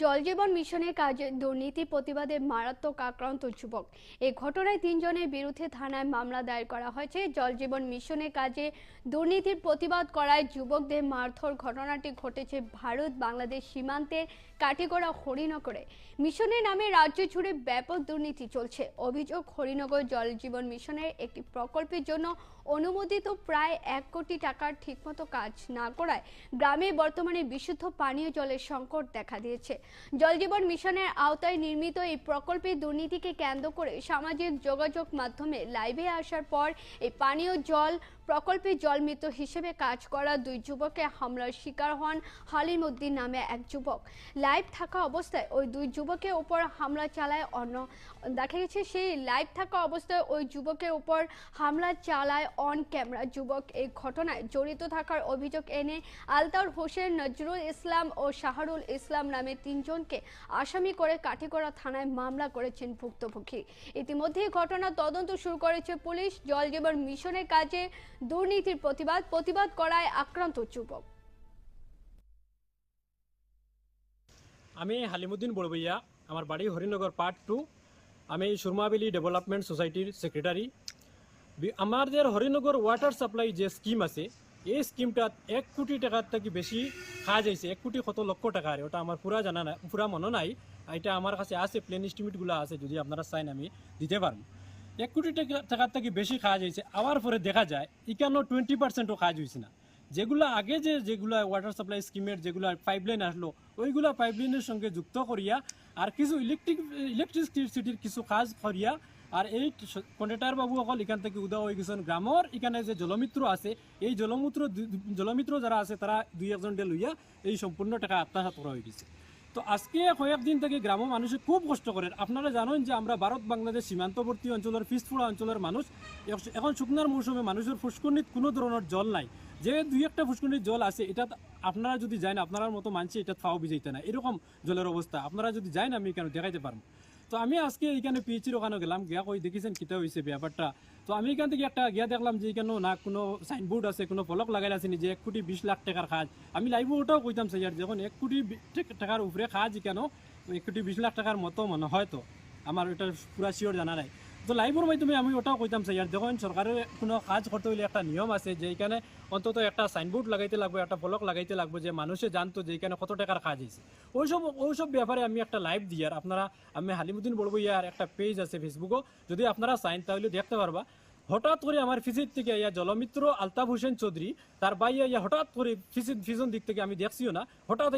জলজীবন মিশনের কাজে দুর্নীতি, প্রতিবাদে মারাত্মক আক্রান্ত যুবক। এ ঘটনায় তিনজনের বিরুদ্ধে থানায় মামলা দায়ের করা হয়েছে। জলজীবন মিশনের কাজে দুর্নীতির প্রতিবাদ করায় যুবকদের মারধর ঘটনাটি ঘটেছে ভারত বাংলাদেশ সীমান্তে কাটিগড়া হরিনগরে। মিশনের নামে রাজ্য জুড়ে ব্যাপক দুর্নীতি চলছে। অভিযোগ, হরিনগর জলজীবন মিশনের একটি প্রকল্পের জন্য অনুমোদিত প্রায় এক কোটি টাকার ঠিকমতো কাজ না করায় গ্রামে বর্তমানে বিশুদ্ধ পানীয় জলের সংকট দেখা দিয়েছে। জলজীবন মিশনের আওতায় নির্মিত এই প্রকল্পে দুর্নীতিকে কেন্দ্র করে সামাজিক যোগাযোগ মাধ্যমে লাইভে আসার পর এই পানীয় জল প্রকল্পে জলমৃত হিসেবে কাজ করা দুই যুবকের হামলার শিকার হন হালিম উদ্দিন নামে এক যুবক। লাইভ থাকা অবস্থায় ওই দুই যুবকের উপর হামলা চালায় অন্য দেখা গেছে সেই লাইভ থাকা অবস্থায় ওই যুবকের উপর হামলা চালায় অন ক্যামেরা। যুবক এই ঘটনায় জড়িত থাকার অভিযোগ এনে আলতার হোসেন নজরুল ইসলাম ও শাহরুল ইসলাম নামে তিনজনকে আসামি করে কাঠিগড়া থানায় মামলা করেছেন ভুক্তভোগী। ইতিমধ্যে ঘটনা তদন্ত শুরু করেছে পুলিশ। জল জীবন মিশনের কাজে দুর্নীতির প্রতিবাদ প্রতিবাদ করায় আক্রান্ত যুবক। আমি হালিমুদ্দিন বড়বইয়া, আমার বাড়ি হরিনগর পার্ট টু আমি সুরমাবেলি ডেভেলপমেন্ট সোসাইটির সেক্রেটারি আমাদের হরিনগর ওয়াটার সাপ্লাই যে স্কিম আছে, এই স্কিমটাত এক কোটি টাকার থেকে বেশি কাজ হয়েছে এক কোটি কত লক্ষ টাকার ওটা আমার পুরা জানা নাই পুরা মনে নাই। এটা আমার কাছে আছে প্লেন এস্টিমেটগুলো আছে, যদি আপনারা চাইন আমি দিতে পারব এক কোটি টাকা টাকার থেকে বেশি কাজ হয়েছে আবার পরে দেখা যায় ইকান্ন টোয়েন্টি পার্সেন্টও কাজ হয়েছে না। যেগুলো আগে যে যেগুলো ওয়াটার সাপ্লাই স্কিমের যেগুলো পাইপলাইন আসলো, ওইগুলো পাইপলাইনের সঙ্গে যুক্ত করিয়া আর কিছু ইলেকট্রিক ইলেকট্রিসিটির কিছু কাজ করিয়া আর এই কন্ট্রাক্টর বাবু অকল এখান থেকে উদা হয়ে গেছেন গ্রামর। এখানে যে জলমিত্র আছে, এই জলমিত্র জলমিত্র যারা আছে, তারা দুই একজন ডে লইয়া এই সম্পূর্ণ টাকা আত্মসাত করা হয়ে গেছে। তো আজকে কয়েকদিন থেকে গ্রাম মানুষে খুব কষ্ট করেন আপনারা জানেন যে আমরা ভারত, বাংলাদেশ সীমান্তবর্তী অঞ্চলের পিসফুড়া অঞ্চলের মানুষ। এখন শুকনার মৌসুমে মানুষের ফুসকুনিত কোনো ধরনের জল নাই। যে দুই একটা ফুসকুনির জল আছে, এটা আপনারা যদি যান আপনার মতো মানছি এটা খাওয়া বিজাইতে না এরকম জলের অবস্থা, আপনারা যদি যান আমি কেন দেখাইতে পারব? তো আমি আজকে এইখানে পিএইচির ওখানে গেলাম, গিয়া কই দেখেছেন কিতা হয়েছে ব্যাপারটা। তো আমি এখান থেকে একটা গিয়া দেখলাম যে কেন না কোনো সাইনবোর্ড আছে, কোনো ফলক লাগাই আছে যে এক কোটি বিশ লাখ টাকার কাজ আমি লাইভ ওটাও কইতাম স্যার যখন এক কোটি টাকার উপরে কাজ কেন, এক কোটি বিশ লাখ টাকার মতো মনে হয় তো। আমার এটা পুরা শিওর জানা নাই। তো লাইভের মাধ্যমে আমি ওটাও কইতাম স্যার দেখুন সরকারের কোনো কাজ করতে হলে একটা নিয়ম আছে যে এখানে অন্তত একটা সাইনবোর্ড লাগাইতে লাগবে একটা ফলক লাগাইতে লাগবে, যে মানুষে জানতো যে এখানে কত টাকার কাজ হয়েছে ওইসব ওইসব ব্যাপারে আমি একটা লাইভ দিই আর আপনারা, আমি হালিমুদ্দিন বলব ইয়ার একটা পেজ আছে ফেসবুকও যদি আপনারা চাইন, তাহলে দেখতে পারবা। হঠাৎ করে আমার ফিজির থেকে ইয়া জলমিত্র আলতাফ হোসেন চৌধুরী, তার বাইয়া ইয়া হঠাৎ করে ফিজির ফিজন দিক থেকে আমি দেখছিও না। হঠাৎ